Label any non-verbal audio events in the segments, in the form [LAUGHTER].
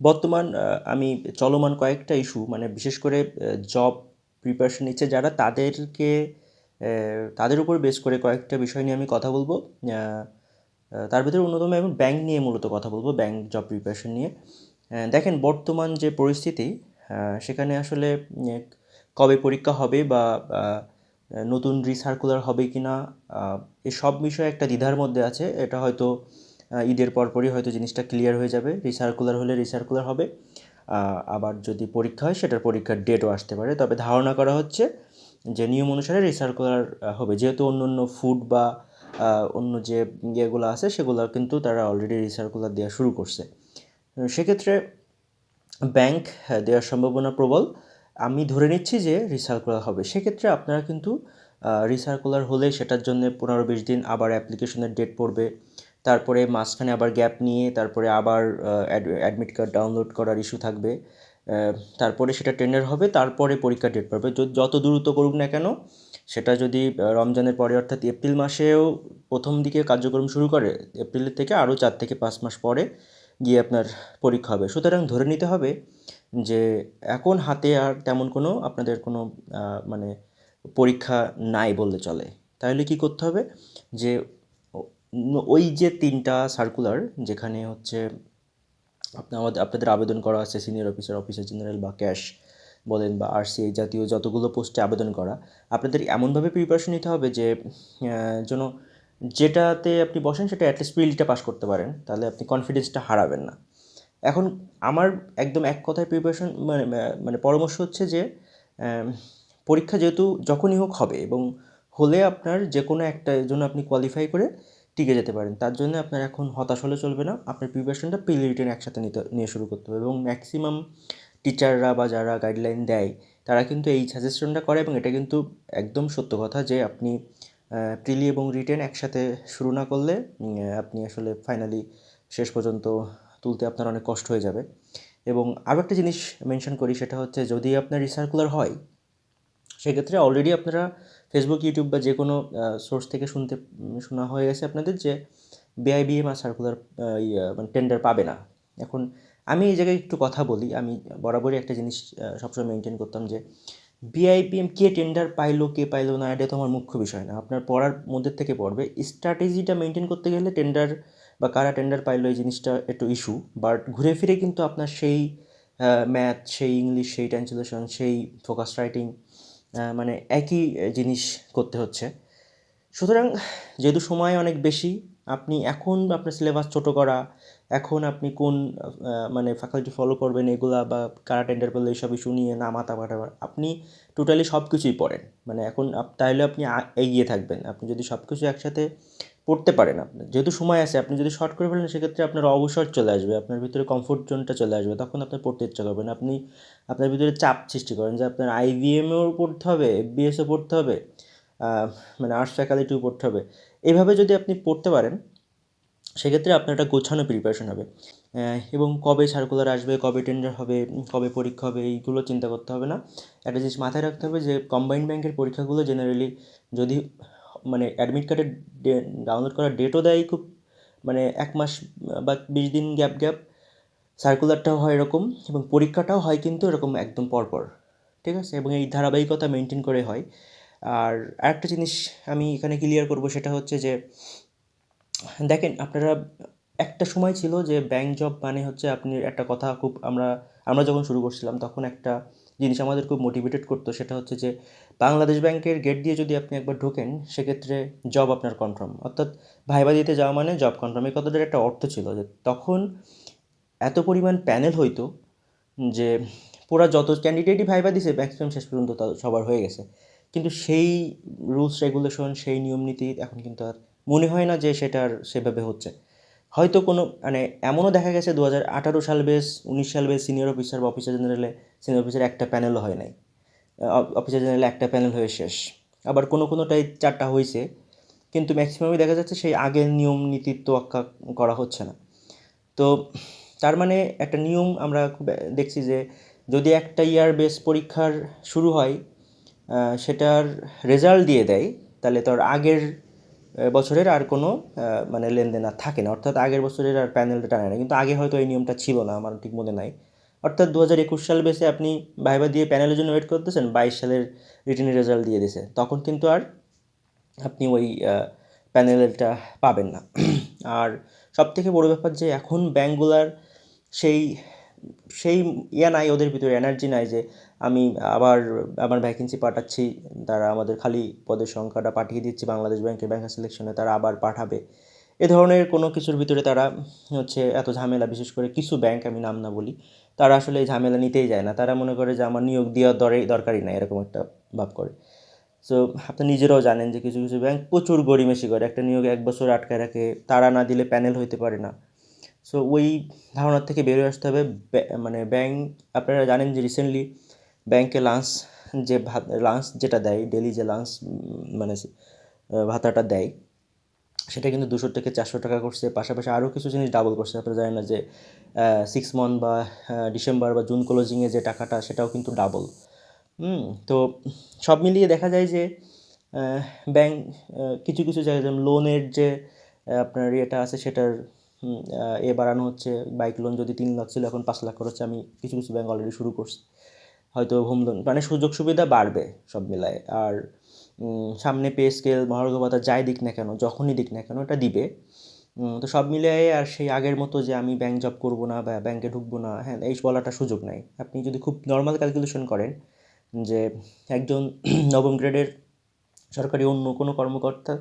বর্তমান আমি চলমান কয়েকটা ইস্যু মানে বিশেষ করে জব প্রিপারেশন নিচ্ছে যারা, তাদেরকে তাদের উপর বেস করে কয়েকটা বিষয় নিয়ে আমি কথা বলব। তার ভিতরে অন্যতম এবং ব্যাংক নিয়ে মূলত কথা বলব ব্যাংক জব প্রিপারেশন নিয়ে। দেখেন, বর্তমান যে পরিস্থিতি সেখানে আসলে কবে পরীক্ষা হবে বা নতুন রিসার্কুলার হবে কি না এসব বিষয়ে একটা দ্বিধার মধ্যে আছে। এটা হয়তো ঈদের পরপরই হয়তো জিনিসটা ক্লিয়ার হয়ে যাবে। রিসার্কুলার হলে রিসার্কুলার হবে। আবার যদি পরীক্ষা হয়, সেটার পরীক্ষার ডেটও আসতে পারে। তবে ধারণা করা হচ্ছে যে নিয়ম অনুসারে রিসার্কুলার হবে। যেহেতু অন্য অন্য ফুড বা অন্য যে ইয়েগুলো আছে, সেগুলো কিন্তু তারা অলরেডি রিসার্কুলার দেওয়া শুরু করছে। সেক্ষেত্রে ব্যাংক দেওয়ার সম্ভাবনা প্রবল। আমি ধরে নিচ্ছি যে রিসার্কুলার হবে। সেক্ষেত্রে আপনারা কিন্তু রিসার্কুলার হলে সেটার জন্য পনেরো বিশ দিন আবার অ্যাপ্লিকেশনের ডেট পড়বে। তারপরে মাঝখানে আবার গ্যাপ নিয়ে তারপরে আবার অ্যাডমিট কার্ড ডাউনলোড করার ইস্যু থাকবে। তারপরে সেটা টেন্ডার হবে, তারপরে পরীক্ষা ডেট পড়বে। যত দ্রুত করুক না কেন, সেটা যদি রমজানের পরে অর্থাৎ এপ্রিল মাসেও প্রথম দিকে কার্যক্রম শুরু করে এপ্রিলের থেকে আরও চার থেকে পাঁচ মাস পরে গিয়ে আপনার পরীক্ষা হবে। সুতরাং ধরে নিতে হবে যে, এখন হাতে আর তেমন কোনো আপনাদের কোনো মানে পরীক্ষা নাই বললে চলে। তাহলে কী করতে হবে যে ওই যে তিনটা সার্কুলার যেখানে হচ্ছে আপনার আমাদের আপনাদের আবেদন করা আছে সিনিয়র অফিসার অফিসার জেনারেল বা ক্যাশ বলেন বা আর আরসিআই জাতীয় যতগুলো পোস্টে আবেদন করা। আপনাদের এমনভাবে প্রিপারেশন নিতে হবে যে যেন যেটাতে আপনি বসেন সেটা অ্যাটলিস্ট প্রিলিটা পাস করতে পারেন। তাহলে আপনি কনফিডেন্সটা হারাবেন না। এখন আমার একদম এক কথায় প্রিপারেশন মানে মানে পরামর্শ হচ্ছে যে পরীক্ষা যেহেতু যখনই হোক হবে এবং হলে আপনার যে কোনো একটা জন্য আপনি কোয়ালিফাই করে টিকে যেতে পারেন। তার জন্য আপনার এখন হতাশ হলে চলবে না। আপনার প্রিপারেশনটা প্রিলি রিটেন একসাথে নিতে, নিয়ে শুরু করতে হবে এবং ম্যাক্সিমাম টিচাররা বা যারা গাইডলাইন দেয়, তারা কিন্তু এই সাজেশনটা করে এবং এটা কিন্তু একদম সত্য কথা যে আপনি প্রিলি এবং রিটেন একসাথে শুরু না করলে আপনি আসলে ফাইনালি শেষ পর্যন্ত তুলতে আপনার অনেক কষ্ট হয়ে যাবে। এবং আরও একটা জিনিস মেনশন করি সেটা হচ্ছে যদি আপনার রিসার্কুলার হয় সেক্ষেত্রে অলরেডি আপনারা ফেসবুক ইউটিউব বা যে কোনো সোর্স থেকে শুনতে শোনা হয়ে গেছে আপনাদের যে বিআইবিএম আর সার্কুলার মানে টেন্ডার পাবে না। এখন আমি এই জায়গায় একটু কথা বলি। আমি বরাবরই একটা জিনিস সবসময় মেনটেন করতাম যে বিআইপিএম কে টেন্ডার পাইলো, কে পাইলো না, এটা তো আমার মুখ্য বিষয় না। আপনার পড়ার মধ্যে থেকে পড়বে। স্ট্র্যাটেজিটা মেনটেন করতে গেলে টেন্ডার বা কারা টেন্ডার পাইলো এই জিনিসটা একটু ইস্যু বাট ঘুরে ফিরে কিন্তু আপনার সেই ম্যাথ সেই ইংলিশ সেই ট্রান্সলেশন সেই ফোকাস রাইটিং মানে একই জিনিস করতে হচ্ছে। সুতরাং যেহেতু সময় অনেক বেশি, আপনি এখন আপনার সিলেবাস ছোটো করা, এখন আপনি কোন মানে ফ্যাকাল্টি ফলো করবেন এগুলা বা কারা টেন্ডার পেলে এইসব ইস্যু নিয়ে না মাথা পাঠাবার আপনি টোটালি সব কিছুই পড়েন। মানে এখন তাহলে আপনি এগিয়ে থাকবেন। আপনি যদি সব কিছু একসাথে পড়তে পারেন আপনার যেহেতু সময় আছে, আপনি যদি শর্ট করে ফেলেন, সেক্ষেত্রে আপনার অবসর চলে আসবে, আপনার ভিতরে কমফোর্ট জোনটা চলে আসবে, তখন আপনার পড়তে ইচ্ছা করবেন। আপনি আপনার ভিতরে চাপ সৃষ্টি করেন যে আপনার আইভিএমেও পড়তে হবে এফবিএসও পড়তে হবে মানে আর্টস ফ্যাকাল্টিও পড়তে হবে। এভাবে যদি আপনি পড়তে পারেন, সেক্ষেত্রে আপনার একটা গোছানো প্রিপারেশন হবে। এবং কবে সার্কুলার আসবে, কবে টেন্ডার হবে, কবে পরীক্ষা হবে, এইগুলো চিন্তা করতে হবে না। একটা জিনিস মাথায় রাখতে হবে যে কম্বাইন্ড ব্যাংকের পরীক্ষাগুলো জেনারেলি যদি মানে অ্যাডমিট কার্ডের ডাউনলোড করার ডেটও দেয় খুব মানে এক মাস বা বিশ দিন গ্যাপ গ্যাপ সার্কুলারটাও হয় এরকম এবং পরীক্ষাটাও হয় কিন্তু এরকম একদম পরপর, ঠিক আছে? এবং এই ধারাবাহিকতা মেনটেন করে হয়। আর আরেকটা জিনিস আমি এখানে ক্লিয়ার করব সেটা হচ্ছে যে, দেখেন আপনারা, একটা সময় ছিল যে ব্যাংক জব মানে হচ্ছে আপনি একটা কথা খুব আমরা আমরা যখন শুরু করছিলাম তখন একটা জিনিস আমাদের খুব মোটিভেটেড করতো সেটা হচ্ছে যে বাংলাদেশ ব্যাংকের গেট দিয়ে যদি আপনি একবার ঢোকেন, সেক্ষেত্রে জব আপনার কনফার্ম অর্থাৎ ভাইবা দিতে যাওয়া মানে জব কনফার্ম এই কথাটার একটা অর্থ ছিল যে তখন এত পরিমাণ প্যানেল হইতো যে পুরা যত ক্যান্ডিডেটই ভাইবা দিছে ম্যাক্সিমাম শেষ পর্যন্ত সবার হয়ে গেছে। কিন্তু সেই রুলস রেগুলেশন সেই নিয়ম নীতি এখন কিন্তু আর মনে হয় না যে সেটার সেভাবে হচ্ছে। হয়তো কোনো মানে এমনও দেখা গেছে দু হাজার আঠারো সাল বেস উনিশ সাল বেস সিনিয়র অফিসার বা অফিসার জেনারেলে সিনিয়র অফিসার একটা প্যানেলও হয় নাই। অফিসার জেনারেলে একটা প্যানেল হয়ে শেষ। আবার কোনো কোনোটাই চারটা হয়েছে কিন্তু ম্যাক্সিমামই দেখা যাচ্ছে সেই আগের নিয়ম নীতির তোয়াক্কা করা হচ্ছে না। তো তার মানে একটা নিয়ম আমরা দেখছি যে যদি একটা ইয়ার বেস পরীক্ষার শুরু হয় সেটার রেজাল্ট দিয়ে দেয়, তাহলে তার আগের বছরের আর কোনো মানে লেনদেন আর থাকে না। অর্থাৎ আগের বছরের আর প্যানেলটা টানে না। কিন্তু আগে হয়তো এই নিয়মটা ছিল না, আমার ঠিক মনে নাই। অর্থাৎ দু হাজার একুশ সাল বেসে আপনি ভাইবা দিয়ে প্যানেলের জন্য ওয়েট করতেছেন, বাইশ সালের রিটার্ন রেজাল্ট দিয়ে দিছে তখন কিন্তু আর আপনি ওই প্যানেলটা পাবেন না। [CLEARS THROAT] আর সবথেকে বড় ব্যাপার যে এখন ব্যাঙ্কগুলার সেই সেই ইয়া নাই, ওদের ভিতরে এনার্জি নাই যে আমি আবার আমার ভ্যাকেন্সি পাঠাচ্ছি, তারা আমাদের খালি পদের সংখ্যাটা পাঠিয়ে দিচ্ছি, বাংলাদেশ ব্যাংকের ব্যাংক সিলেকশনে তারা আবার পাঠাবে। এ ধরনের কোনো কিছুর ভিতরে তারা হচ্ছে এত ঝামেলা, বিশেষ করে কিছু ব্যাংক আমি নাম না বলি, তারা আসলে এই ঝামেলা নিতেই যায় না। তারা মনে করে যে আমার নিয়োগ দেওয়ার দরে দরকারই নাই, এরকম একটা ভাব করে। সো আপনি নিজেরাও জানেন যে কিছু কিছু ব্যাংক প্রচুর গড়িমেশি করে, একটা নিয়োগ এক বছর আটকায় রাখে, তারা না দিলে প্যানেল হইতে পারে না। সো ওই ধারণার থেকে বেরোয় আসতে হবে মানে ব্যাংক আপনারা জানেন যে রিসেন্টলি ব্যাংকে লাঞ্চ যে ভাত লাঞ্চ যেটা দেয় ডেলি যে লাঞ্চ মানে ভাতাটা দেয়, সেটা কিন্তু দুশো থেকে চারশো টাকা করছে। পাশাপাশি আরও কিছু জিনিস ডাবল করছে। আপনারা জানেন না যে সিক্স মান্থ বা ডিসেম্বর বা জুন ক্লোজিংয়ে যে টাকাটা, সেটাও কিন্তু ডাবল হুম, তো সব মিলিয়ে দেখা যায় যে ব্যাংক কিছু কিছু জায়গায় যেমন লোনের যে আপনার ইয়েটা আছে, সেটার এ বাড়ানো হচ্ছে। বাইক লোন যদি তিন লাখ ছিল, এখন পাঁচ লাখ করে হচ্ছে আমি কিছু কিছু ব্যাংক অলরেডি শুরু করছি। হয়তো হোম লোন মানে সুযোগ সুবিধা বাড়বে সব মিলায়। আর সামনে পে স্কেল মহার্ঘ যাই দিক না কেন, যখনই দিক না কেন, এটা দিবে। তো সব মিলিয়ে আর সেই আগের মতো যে আমি ব্যাংক জব করব না বা ব্যাংকে ঢুকবো না হ্যাঁ এই বলাটা সুযোগ নাই। আপনি যদি খুব নর্মাল ক্যালকুলেশন করেন যে একজন [CLEARS THROAT] নবম গ্রেডের সরকারি অন্য কোনো কর্মকর্তা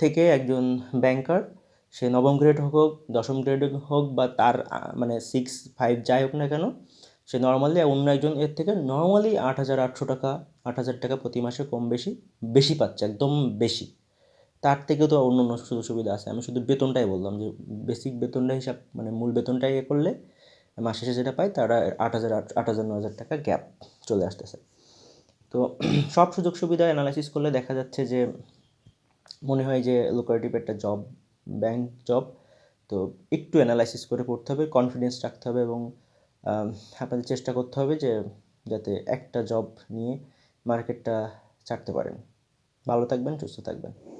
থেকে একজন ব্যাংকার সে নবম গ্রেড হোক, দশম গ্রেড হোক বা তার মানে সিক্স ফাইভ যাই হোক না কেন সে নর্মালি অন্য একজন, এর থেকে নর্মালি আট হাজার আটশো টাকা, আট হাজার টাকা প্রতি মাসে কম বেশি বেশি পাচ্ছে, একদম বেশি। তার থেকেও তো অন্য অন্য সুযোগ সুবিধা আছে। আমি শুধু বেতনটাই বললাম যে বেসিক বেতনটা হিসাব মানে মূল বেতনটাই এ করলে মাসে শেষে যেটা পাই তারা আট হাজার আট হাজার ন হাজার টাকা গ্যাপ চলে আসতেছে। তো [CLEARS THROAT] সব সুযোগ সুবিধা অ্যানালাইসিস করলে দেখা যাচ্ছে যে, মনে হয় যে লোকারেটিভ একটা জব ব্যাংক জব তো একটু অ্যানালাইসিস করে পড়তে হবে কনফিডেন্স রাখতে হবে এবং আপনাদের চেষ্টা করতে হবে যে, যাতে একটা জব নিয়ে মার্কেটটা ছাড়তে পারেন। ভালো থাকবেন, সুস্থ থাকবেন।